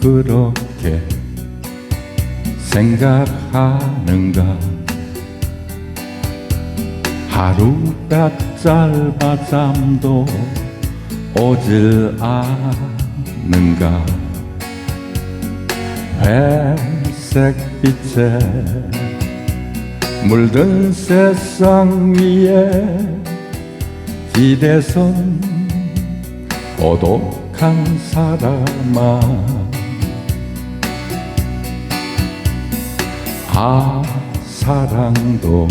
그렇게 생각하는가? 하루가 짧아 잠도 오질 않는가? 회색빛에 물든 세상 위에 기대선 고 독한 사람아. 아 사랑도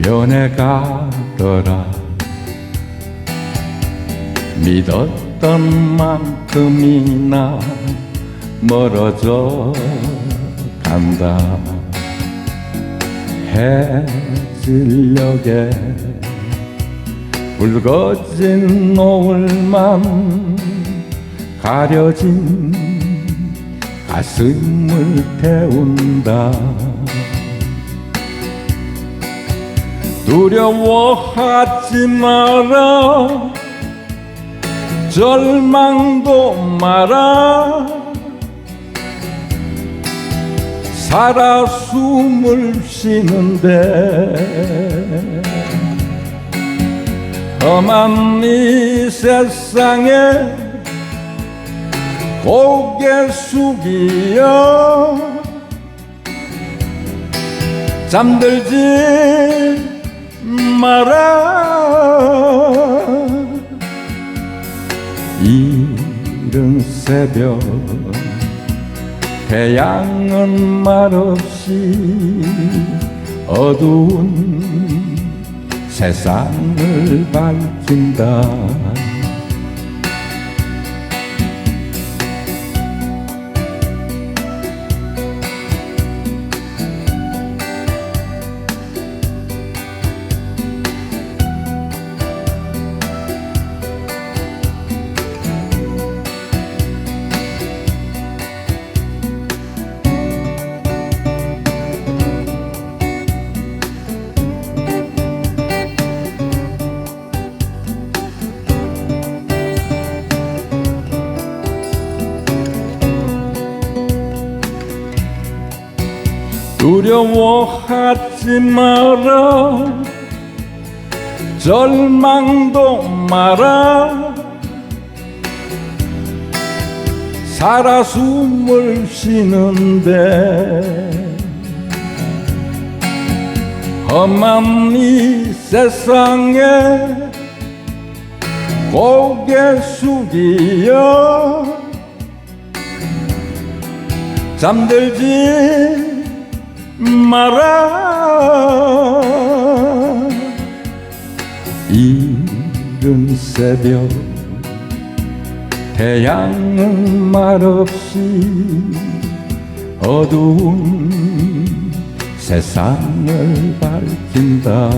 변해가더라. 믿었던 만큼이나 멀어져 간다. 해질녘에 붉어진 노을만 가려진 가슴을 태운다. 두려워하지 마라. 절망도 마라. 살아 숨을 쉬는데 험한 이 세상에 고개 숙이어 잠들지 마라. 이른 새벽 태양은 말없이 어두운 세상을 밝힌다 두려워하지 마라. 절망도 마라. 살아 숨을 쉬는데 험한 이 세상에 고개 숙이어 잠들지 마라 이른 새벽 태양은 말없이 어두운 세상을 밝힌다.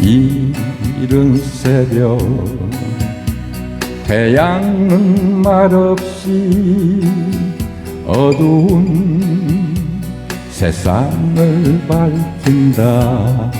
이른 새벽 태양은 말없이 어두운 세상을 밝힌다